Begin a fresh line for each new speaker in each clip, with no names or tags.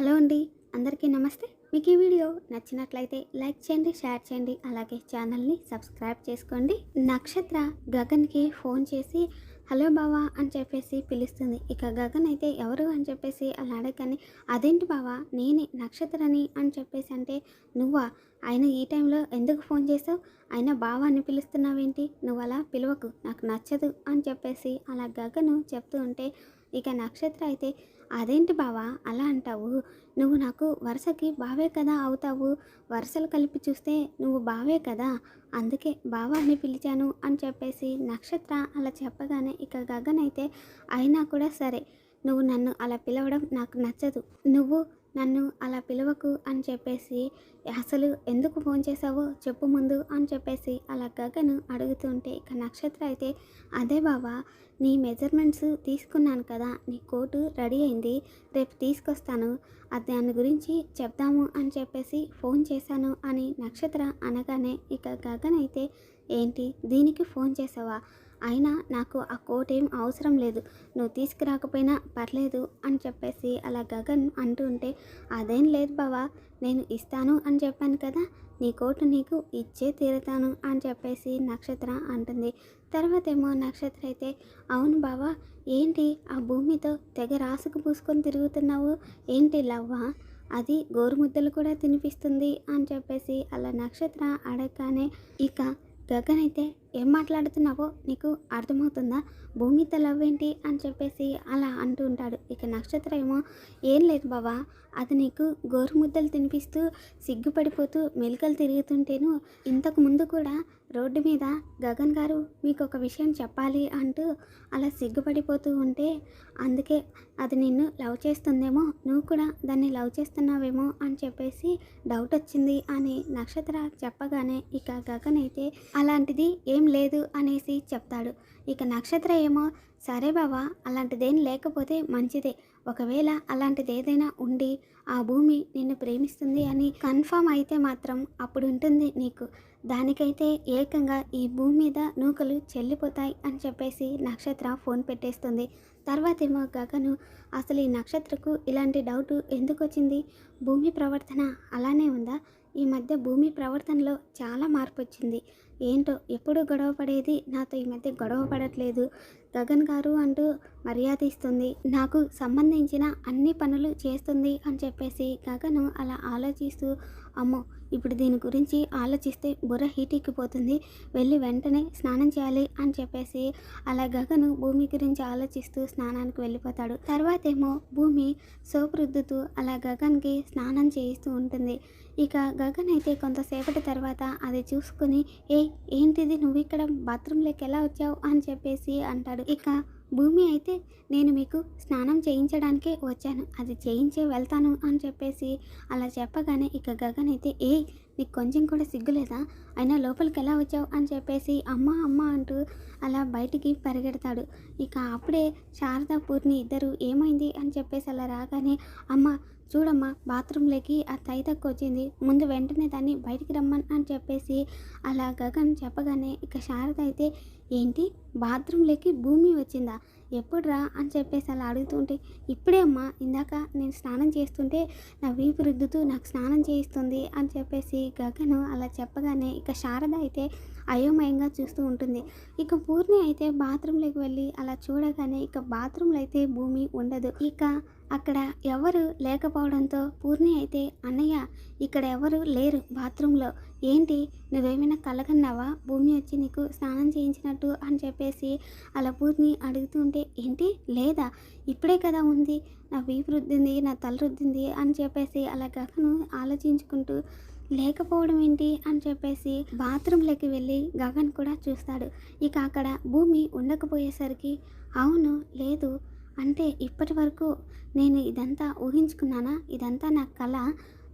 Hello అండి అందరికీ నమస్తే. మీకు ఈ వీడియో నచ్చినట్లయితే లైక్ చేయండి షేర్ చేయండి అలాగే ఛానల్ని సబ్స్క్రైబ్ చేసుకోండి. నక్షత్ర గగన్కి ఫోన్ చేసి హలో బావా అని చెప్పేసి పిలుస్తుంది. ఇక గగన్ అయితే ఎవరు? అని చెప్పేసి అలా అడగని అదేంటి బావా నేనే నక్షత్రని అని చెప్పేసి అంటే నువ్వా? ఆయన ఈ టైంలో ఎందుకు ఫోన్ చేసావు? ఆయన బావా అని పిలుస్తున్నావేంటి? నువ్వు అలా పిలవకు నాకు నచ్చదు అని చెప్పేసి అలా గగను చెప్తూ ఉంటే ఇక నక్షత్ర అయితే అదేంటి బావా? అలా అంటావు. నువ్వు నాకు వరుసకి బావే కదా అవుతావు. వరుసలు కలిపి చూస్తే నువ్వు బావే కదా. అందుకే బావా అని పిలిచాను అని చెప్పేసి నక్షత్ర అలా చెప్పగానే ఇక గగన్ అయితే అయినా కూడా సరే నువ్వు నన్ను అలా పిలవడం నాకు నచ్చదు. నువ్వు నన్ను అలా పిలవకు అని చెప్పేసి అసలు ఎందుకు ఫోన్ చేసావో చెప్పు ముందు అని చెప్పేసి అలా గగను అడుగుతుంటే ఇక నక్షత్ర అయితే అదే బావా నీ మెజర్మెంట్స్ తీసుకున్నాను కదా నీ కోటు రెడీ అయింది రేపు తీసుకొస్తాను అది దాని గురించి చెప్దాము అని చెప్పేసి ఫోన్ చేశాను అని నక్షత్ర అనగానే ఇక గగన్ అయితే ఏంటి దీనికి ఫోన్ చేసావా? అయినా నాకు ఆ కోట్ ఏం అవసరం లేదు. నువ్వు తీసుకురాకపోయినా పర్లేదు అని చెప్పేసి అలా గగన్ అంటుంటే అదేం లేదు బావా నేను ఇస్తాను అని చెప్పాను కదా నీ కోటు నీకు ఇచ్చే తీరుతాను అని చెప్పేసి నక్షత్ర అంటుంది. తర్వాత ఏమో నక్షత్ర అయితే అవును బావా ఏంటి ఆ భూమితో తెగ రాసుకు పూసుకొని తిరుగుతున్నావు? ఏంటి లవ్వా? అది గోరుముద్దలు కూడా తినిపిస్తుంది అని చెప్పేసి అలా నక్షత్ర అడగగానే ఇక గగన్ అయితే ఏం మాట్లాడుతున్నావో నీకు అర్థమవుతుందా? భూమి ఏంటి అని చెప్పేసి అలా అంటూ ఉంటాడు. ఇక నక్షత్రం ఏమో ఏం లేదు బావా అది నీకు గోరుముద్దలు తినిపిస్తూ సిగ్గుపడిపోతూ మెలికలు తిరుగుతుంటేను ఇంతకు ముందు కూడా రోడ్డు మీద గగన్ గారు మీకు ఒక విషయం చెప్పాలి అంటూ అలా సిగ్గుపడిపోతూ ఉంటే అందుకే అది నిన్ను లవ్ చేస్తుందేమో నువ్వు కూడా దాన్ని లవ్ చేస్తున్నావేమో అని చెప్పేసి డౌట్ వచ్చింది అని నక్షత్ర చెప్పగానే ఇక గగన్ అయితే అలాంటిది ఏం లేదు అనేసి చెప్తాడు. ఇక నక్షత్ర ఏమో సరే బావా అలాంటిదేం లేకపోతే మంచిదే ఒకవేళ అలాంటిది ఏదైనా ఉండి ఆ భూమి నిన్ను ప్రేమిస్తుంది అని కన్ఫామ్ అయితే మాత్రం అప్పుడు ఉంటుంది నీకు. దానికైతే ఏకంగా ఈ భూమి మీద నూకలు చెల్లిపోతాయి అని చెప్పేసి నక్షత్ర ఫోన్ పెట్టేస్తుంది. తర్వాత ఏమో గగను అసలు ఈ నక్షత్రకు ఇలాంటి డౌట్ ఎందుకు వచ్చింది భూమి ప్రవర్తన అలానే ఉందా? ఈ మధ్య భూమి ప్రవర్తనలో చాలా మార్పు వచ్చింది ఏంటో ఎప్పుడు గొడవ పడేది? నాతో ఈ మధ్య గొడవ పడట్లేదు. గగన్ గారు అంటూ మర్యాద ఇస్తుంది. నాకు సంబంధించిన అన్ని పనులు చేస్తుంది అని చెప్పేసి గగను అలా ఆలోచిస్తూ అమ్మో ఇప్పుడు దీని గురించి ఆలోచిస్తే బుర్ర హీట్ ఎక్కిపోతుంది. వెళ్ళి వెంటనే స్నానం చేయాలి అని చెప్పేసి అలా గగను భూమి గురించి ఆలోచిస్తూ స్నానానికి వెళ్ళిపోతాడు. తర్వాత ఏమో భూమి సోపు రుద్దుతూ అలా గగన్కి స్నానం చేయిస్తూ ఉంటుంది. ఇక గగన్ అయితే కొంతసేపటి తర్వాత అది చూసుకుని ఏ ఏంటిది? నువ్వు ఇక్కడ బాత్రూంలోకి ఎలా వచ్చావు? అని చెప్పేసి అంటాడు. ఇక భూమి అయితే నేను మీకు స్నానం చేయించడానికే వచ్చాను. అది చేయించే వెళ్తాను అని చెప్పేసి అలా చెప్పగానే ఇక గగన్ అయితే ఏ నీకు కొంచెం కూడా సిగ్గులేదా అయినా లోపలికి ఎలా వచ్చావు? అని చెప్పేసి అమ్మ అమ్మ అంటూ అలా బయటికి పరిగెడతాడు. ఇక అప్పుడే శారదా పూర్ణి ఇద్దరు ఏమైంది? అని చెప్పేసి అలా రాగానే అమ్మ చూడమ్మా బాత్రూంలోకి ఆ తైతక్కు వచ్చింది. ముందు వెంటనే దాన్ని బయటికి రమ్మని అని చెప్పేసి అలా గగన్ చెప్పగానే ఇక శారద అయితే ఏంటి? బాత్రూంలోకి భూమి వచ్చిందా? ఎప్పుడురా అని చెప్పేసి అలా అడుగుతుంటే ఇప్పుడే అమ్మా ఇందాక నేను స్నానం చేస్తుంటే నా వీపు రుద్దుతూ నాకు స్నానం చేయిస్తుంది అని చెప్పేసి గగను అలా చెప్పగానే ఇక శారద అయితే అయోమయంగా చూస్తూ ఉంటుంది. ఇక పూర్ణి అయితే బాత్రూంలోకి వెళ్ళి అలా చూడగానే ఇక బాత్రూంలో అయితే భూమి ఉండదు. ఇక అక్కడ ఎవరు లేకపోవడంతో పూర్ణి అయితే అన్నయ్య ఇక్కడ ఎవరు లేరు బాత్రూంలో. ఏంటి? నువ్వేమైనా కలగన్నావా? భూమి వచ్చి నీకు స్నానం చేయించినట్టు అని చెప్పేసి అలా పూర్ణి అడుగుతుంటే ఏంటి? లేదా? ఇప్పుడే కదా ఉంది. నా వీపు రుద్దింది నా తల రుద్దింది అని చెప్పేసి అలా గగను ఆలోచించుకుంటూ లేకపోవడం ఏంటి అని చెప్పేసి బాత్రూంలోకి వెళ్ళి గగన్ కూడా చూస్తాడు. ఇక అక్కడ భూమి ఉండకపోయేసరికి అవును లేదు. అంటే ఇప్పటి వరకు నేను ఇదంతా ఊహించుకున్నానా? ఇదంతా నా కళ.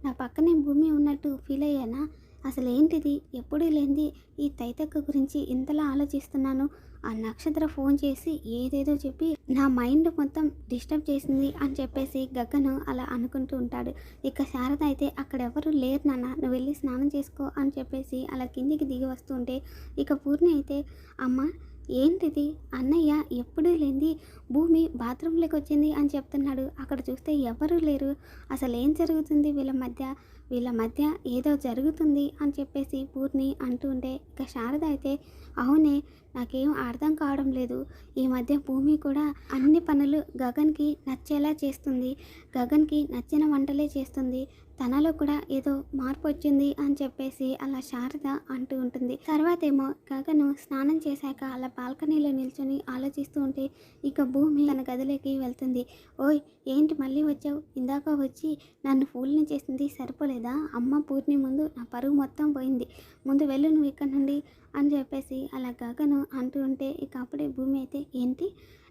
నా పక్కనే భూమి ఉన్నట్టు ఫీల్ అయ్యానా? అసలు ఏంటిది? ఎప్పుడూ లేనిది ఈ తైతక్క గురించి ఇంతలా ఆలోచిస్తున్నాను? ఆ నక్షత్ర ఫోన్ చేసి ఏదేదో చెప్పి నా మైండ్ మొత్తం డిస్టర్బ్ చేసింది అని చెప్పేసి గగ్గను అలా అనుకుంటూ ఉంటాడు. ఇక శారద అయితే అక్కడ ఎవరు లేరు నాన్న నువ్వు వెళ్ళి స్నానం చేసుకో అని చెప్పేసి అలా కిందికి దిగి వస్తుంటే ఇక పూర్ణి అయితే అమ్మ ఏంటిది? అన్నయ్య ఎప్పుడూ లేనిది భూమి బాత్రూంలోకి వచ్చింది అని చెప్తున్నాడు. అక్కడ చూస్తే ఎవరూ లేరు. అసలు ఏం జరుగుతుంది వీళ్ళ మధ్య? వీళ్ళ మధ్య ఏదో జరుగుతుంది అని చెప్పేసి పూర్ణి అంటూ ఉంటే ఇక శారద అయితే అవునే నాకేం అర్థం కావడం లేదు. ఈ మధ్య భూమి కూడా అన్ని పనులు గగన్కి నచ్చేలా చేస్తుంది. గగన్కి నచ్చిన వంటలే చేస్తుంది. తనలో కూడా ఏదో మార్పు వచ్చింది అని చెప్పేసి అలా శారద అంటూ ఉంటుంది. తర్వాత ఏమో గగను స్నానం చేశాక అలా బాల్కనీలో నిల్చొని ఆలోచిస్తూ ఉంటే ఇక భూమి తన గదిలోకి వెళ్తుంది. ఓయ్ ఏంటి మళ్ళీ వచ్చావు? ఇందాక వచ్చి నన్ను ఫూల్ని చేసింది సరిపోలేదా? అమ్మ పూర్ణి ముందు నా పరువు మొత్తం పోయింది. ముందు వెళ్ళు నువ్వు ఇక్కడ నుండి అని చెప్పేసి అలా గగను అంటూ ఉంటే ఇక అప్పుడే భూమి అయితే ఏంటి?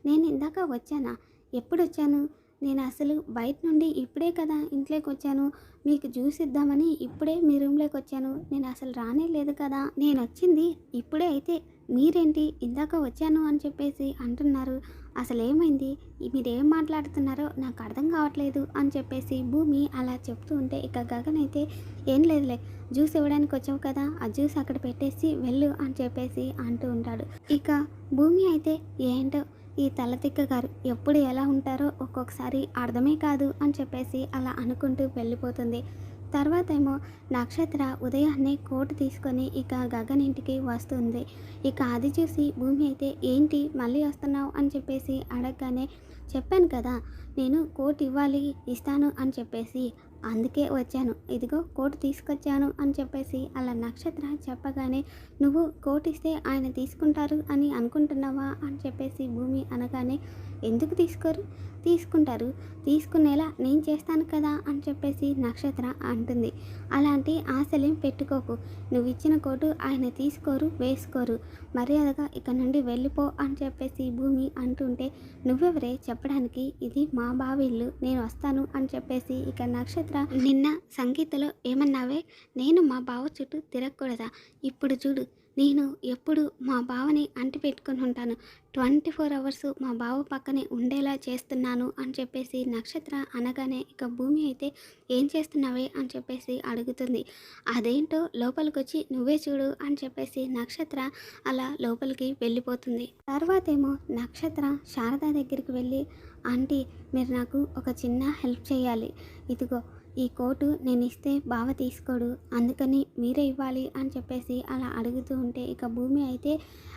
నేను ఇందాక వచ్చానా? ఎప్పుడు వచ్చాను నేను అసలు బయట నుండి ఇప్పుడే కదా ఇంట్లోకి వచ్చాను. మీకు జ్యూస్ ఇద్దామని ఇప్పుడే మీ రూమ్లోకి వచ్చాను. నేను అసలు రానే లేదు కదా. నేను వచ్చింది ఇప్పుడే అయితే. మీరేంటి? ఇందాక వచ్చాను అని చెప్పేసి అంటున్నారు. అసలేమైంది? మీరేం మాట్లాడుతున్నారో నాకు అర్థం కావట్లేదు అని చెప్పేసి భూమి అలా చెప్తూ ఉంటే ఇక గగన్ అయితే ఏం లేదులే జ్యూస్ ఇవ్వడానికి వచ్చావు కదా ఆ జ్యూస్ అక్కడ పెట్టేసి వెళ్ళు అని చెప్పేసి అంటూ ఉంటాడు. ఇక భూమి అయితే ఏంటో ఈ తలతిక్క గారు ఎప్పుడు ఎలా ఉంటారో ఒక్కొక్కసారి అర్థమే కాదు అని చెప్పేసి అలా అనుకుంటూ వెళ్ళిపోతుంది. తర్వాత ఏమో నక్షత్ర ఉదయాన్నే కోటు తీసుకొని ఇక గగన్ ఇంటికి వస్తుంది. ఇక అది చూసి భూమి అయితే ఏంటి? మళ్ళీ వస్తున్నావు? అని చెప్పేసి అడగగానే చెప్పాను కదా నేను కోట్ ఇవ్వాలి ఇస్తాను అని చెప్పేసి అందుకే వచ్చాను. ఇదిగో కోటు తీసుకొచ్చాను అని చెప్పేసి అలా నక్షత్ర చెప్పగానే నువ్వు కోటు ఇస్తే ఆయన తీసుకుంటారు అని అనుకుంటున్నావా? అని చెప్పేసి భూమి అనగానే ఎందుకు తీసుకోరు? తీసుకుంటారు. తీసుకునేలా నేను చేస్తాను కదా అని చెప్పేసి నక్షత్ర అంటుంది. అలాంటి ఆశలేం పెట్టుకోకు. నువ్వు ఇచ్చిన కోటు ఆయన తీసుకోరు వేసుకోరు. మర్యాదగా ఇక్కడ నుండి వెళ్ళిపో అని చెప్పేసి భూమి అంటుంటే నువ్వెవరే? చెప్పడానికి ఇది మా బావిల్లు. నేను వస్తాను అని చెప్పేసి ఇక నక్షత్ర నిన్న సంగీతలో ఏమన్నావే? నేను మా బావ చుట్టూ తిరగకూడదా? ఇప్పుడు చూడు. నేను ఎప్పుడు మా బావని అంటి పెట్టుకుని ఉంటాను. ట్వంటీ ఫోర్ అవర్స్ మా బావ పక్కనే ఉండేలా చేస్తున్నాను అని చెప్పేసి నక్షత్ర అనగానే ఇక భూమి అయితే ఏం చేస్తున్నావే అని చెప్పేసి అడుగుతుంది. అదేంటో లోపలికి వచ్చి నువ్వే చూడు అని చెప్పేసి నక్షత్ర అలా లోపలికి వెళ్ళిపోతుంది. తర్వాత ఏమో నక్షత్ర శారదా దగ్గరికి వెళ్ళి ఆంటీ మీరు నాకు ఒక చిన్న హెల్ప్ చేయాలి. ఇదిగో ఈ కోటు నేను ఇస్తే బావ తీసుకోడు అందుకని మీరే ఇవ్వాలి అని చెప్పేసి అలా అడుగుతూ ఉంటే ఇక భూమి అయితే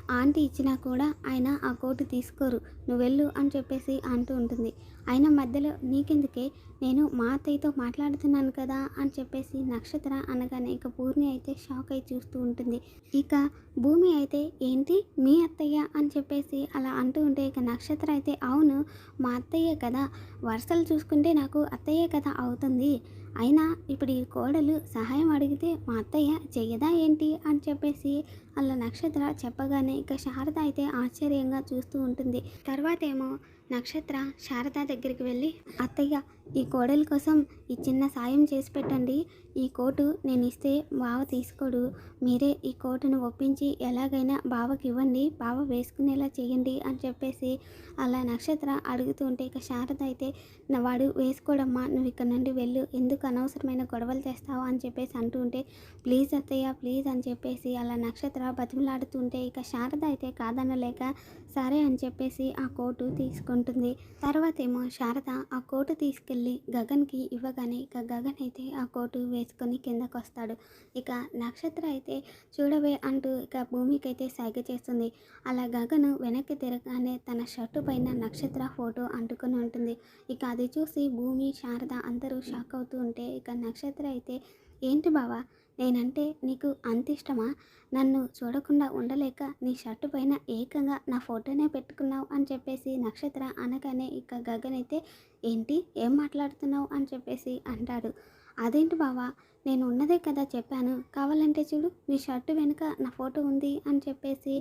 ఆంటీ ఇచ్చినా కూడా ఆయన ఆ కోటు తీసుకోరు నువ్వు వెళ్ళు అని చెప్పేసి అంటూ ఉంటుంది. ఆయన మధ్యలో నీకెందుకే? నేను మా అత్తయ్యతో మాట్లాడుతున్నాను కదా అని చెప్పేసి నక్షత్ర అనగానే ఇక పూర్ణి అయితే షాక్ అయి చూస్తూ ఉంటుంది. ఇక భూమి అయితే ఏంటి? మీ అత్తయ్య అని చెప్పేసి అలా అంటూ ఉంటే ఇక నక్షత్ర అయితే అవును మా అత్తయ్యే కదా వరుసలు చూసుకుంటే నాకు అత్తయ్యే కదా అవుతుంది. అయినా ఇప్పుడు ఈ కోడలు సహాయం అడిగితే మా అత్తయ్య చెయ్యదా ఏంటి అని చెప్పేసి అలా నక్షత్ర చెప్పగానే ఇక శారద అయితే ఆశ్చర్యంగా చూస్తూ ఉంటుంది. తర్వాత ఏమో నక్షత్ర శారద దగ్గరికి వెళ్ళి అత్తయ్య ఈ కోడలి కోసం ఈ చిన్న సాయం చేసి పెట్టండి. ఈ కోటు నేను ఇస్తే బావ తీసుకోడు. మీరే ఈ కోటును ఒప్పించి ఎలాగైనా బావకి ఇవ్వండి. బావ వేసుకునేలా చేయండి అని చెప్పేసి అలా నక్షత్ర అడుగుతుంటే ఇక శారద అయితే వాడు వేసుకోడమ్మా నువ్వు ఇక్కడ నుండి వెళ్ళు. ఎందుకు అనవసరమైన గొడవలు చేస్తావు? అని చెప్పేసి అంటూ ఉంటే ప్లీజ్ అత్తయ్య ప్లీజ్ అని చెప్పేసి అలా నక్షత్ర బతిమలాడుతుంటే ఇక శారద అయితే కాదనలేక సరే అని చెప్పేసి ఆ కోటు తీసుకుంటుంది. తర్వాత ఏమో శారద ఆ కోటు తీసుకెళ్ళి గగన్కి ఇవ్వగానే ఇక గగన్ అయితే ఆ కోటు వేసుకొని కిందకు వస్తాడు ఇక నక్షత్ర అయితే చూడవే అంటూ ఇక భూమికి అయితే సైగ చేస్తుంది. అలా గగను వెనక్కి తిరగగానే తన షర్టు పైన నక్షత్ర ఫోటో అంటుకొని ఉంటుంది. ఇక అది చూసి భూమి శారద అందరూ షాక్ అవుతూ ఉంటే ఇక నక్షత్ర అయితే ఏంటి బావా నేనంటే నీకు అంత ఇష్టమా నన్ను చూడకుండా ఉండలేక నీ షర్టు పైన ఏకంగా నా ఫోటోనే పెట్టుకున్నావు అని చెప్పేసి నక్షత్ర అనగానే ఇక గగన్ అయితే ఏంటి? ఏం మాట్లాడుతున్నావు? అని చెప్పేసి అంటాడు. అదేంటి బావా? నేను ఉన్నదే కదా చెప్పాను. కావాలంటే చూడు నీ షర్టు వెనుక నా ఫోటో ఉంది అని చెప్పేసి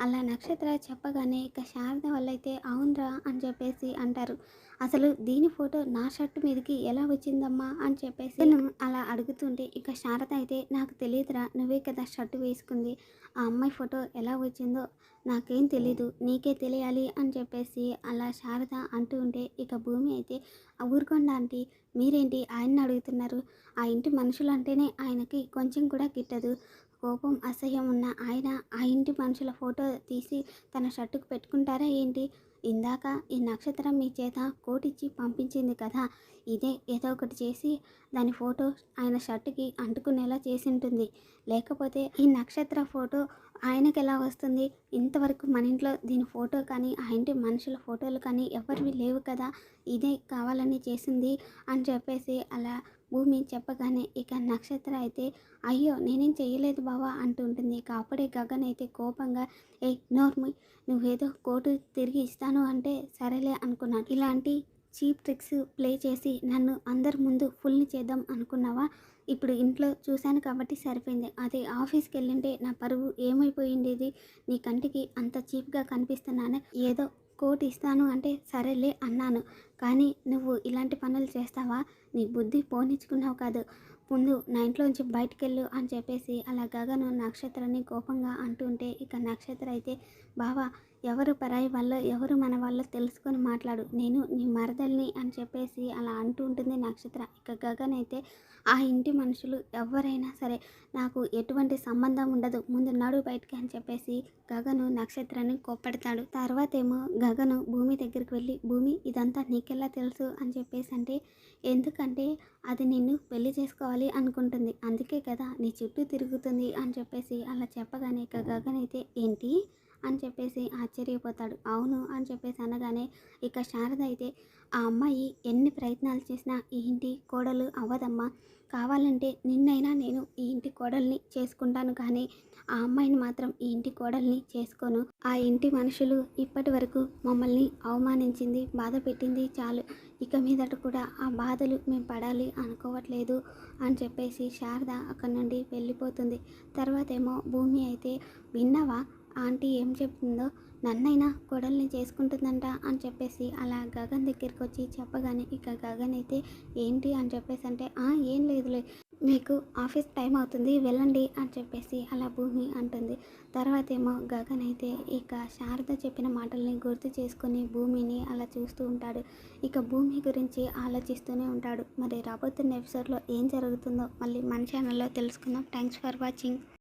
అలా నక్షత్ర చెప్పగానే ఇక శారద వాళ్ళైతే అవునరా అని చెప్పేసి అంటారు. అసలు దీని ఫోటో నా షర్ట్ మీదకి ఎలా వచ్చిందమ్మా అని చెప్పేసి నేను అలా అడుగుతుంటే ఇక శారద అయితే నాకు తెలియదురా నువ్వే కదా షర్ట్ వేసుకుంది. ఆ అమ్మాయి ఫోటో ఎలా వచ్చిందో నాకేం తెలీదు నీకే తెలియాలి అని చెప్పేసి అలా శారద అంటూ ఉంటే ఇక భూమి అయితే "ఆ ఊరుకోండి ఆంటీ మీరేంటి ఆయన్ని అడుగుతున్నారు? ఆ ఇంటి మనుషులు అంటేనే ఆయనకి కొంచెం కూడా గిట్టదు. కోపం అసహ్యం ఉన్న ఆయన ఆ ఇంటి మనుషుల ఫోటో తీసి తన షర్టుకు పెట్టుకుంటారా ఏంటి? ఇందాక ఈ నక్షత్రం మీ చేత కోటిచ్చి పంపించింది కదా ఇదే ఏదో ఒకటి చేసి దాని ఫోటో ఆయన షర్టుకి అంటుకునేలా చేసి ఉంటుంది లేకపోతే ఈ నక్షత్ర ఫోటో ఆయనకి ఎలా వస్తుంది? ఇంతవరకు మన ఇంట్లో దీని ఫోటో కానీ ఆ ఇంటి మనుషుల ఫోటోలు కానీ ఎవరివి లేవు కదా ఇదే కావాలని చేసింది అని చెప్పేసి అలా భూమి చెప్పగానే ఇక నక్షత్ర అయితే అయ్యో నేనేం చేయలేదు బావా అంటుంటుంది ఇక అప్పుడే గగన్ అయితే కోపంగా ఏ నోర్మి నువ్వేదో కోటు తిరిగి ఇస్తాను అంటే సరేలే అనుకున్నాను ఇలాంటి చీప్ ట్రిక్స్ ప్లే చేసి నన్ను అందరి ముందు ఫుల్ని చేద్దాం అనుకున్నావా? ఇప్పుడు ఇంట్లో చూశాను కాబట్టి సరిపోయింది. అదే ఆఫీస్కి వెళ్ళింటే నా పరువు ఏమైపోయిండేది? నీ కంటికి అంత చీప్గా కనిపిస్తున్నానే? ఏదో కోటి ఇస్తాను అంటే సరేలే అన్నాను. కానీ నువ్వు ఇలాంటి పనులు చేస్తావా? నీ బుద్ధి పోనిచ్చుకున్నావు కాదు. ముందు నా ఇంట్లోంచి బయటికి వెళ్ళు అని చెప్పేసి అలా గగను నక్షత్రాన్ని కోపంగా అంటుంటే ఇక నక్షత్ర అయితే బావా ఎవరు పరాయి వాళ్ళో ఎవరు మన వాళ్ళో తెలుసుకొని మాట్లాడు. నేను నీ మరదల్ని అని చెప్పేసి అలా అంటూ ఉంటుంది నక్షత్ర. ఇక గగన్ అయితే ఆ ఇంటి మనుషులు ఎవరైనా సరే నాకు ఎటువంటి సంబంధం ఉండదు. ముందు నడు బయటికి అని చెప్పేసి గగను నక్షత్రాన్ని కోప్పడతాడు. తర్వాత ఏమో గగను భూమి దగ్గరికి వెళ్ళి భూమి ఇదంతా నీకెలా తెలుసు? అని చెప్పేసి అంటే ఎందుకంటే అది నిన్ను పెళ్ళి చేసుకోవాలి అనుకుంటుంది. అందుకే కదా నీ చుట్టూ తిరుగుతుంది అని చెప్పేసి అలా చెప్పగానే ఇక గగన్ అయితే ఏంటి? అని చెప్పేసి ఆశ్చర్యపోతాడు. అవును అని చెప్పేసి అనగానే ఇక శారద అయితే ఆ అమ్మాయి ఎన్ని ప్రయత్నాలు చేసినా ఈ ఇంటి కోడలు అవ్వదమ్మా. కావాలంటే నిన్నైనా నేను ఈ ఇంటి కోడల్ని చేసుకుంటాను కానీ ఆ అమ్మాయిని మాత్రం ఈ ఇంటి కోడల్ని చేసుకోను. ఆ ఇంటి మనుషులు ఇప్పటి వరకు మమ్మల్ని అవమానించింది బాధ పెట్టింది చాలు. ఇక మీదట కూడా ఆ బాధలు మేము పడాలి అనుకోవట్లేదు అని చెప్పేసి శారద అక్కడి నుండి వెళ్ళిపోతుంది. తర్వాత ఏమో భూమి అయితే విన్నావా? ఆంటీ ఏం చెప్తుందో నన్నైనా కొడల్ని చేసుకుంటుందంట అని చెప్పేసి అలా గగన్ దగ్గరికి వచ్చి చెప్పగానే ఇక గగన్ అయితే ఏంటి అని చెప్పేసి అంటే ఏం లేదులే మీకు ఆఫీస్ టైం అవుతుంది వెళ్ళండి అని చెప్పేసి అలా భూమి అంటుంది. తర్వాత ఏమో గగన్ అయితే ఇక శారద చెప్పిన మాటల్ని గుర్తు చేసుకుని భూమిని అలా చూస్తూ ఉంటాడు. ఇక భూమి గురించి ఆలోచిస్తూనే ఉంటాడు. మరి రాబోతున్న ఎపిసోడ్లో ఏం జరుగుతుందో మళ్ళీ మన ఛానల్లో తెలుసుకుందాం. Thanks for watching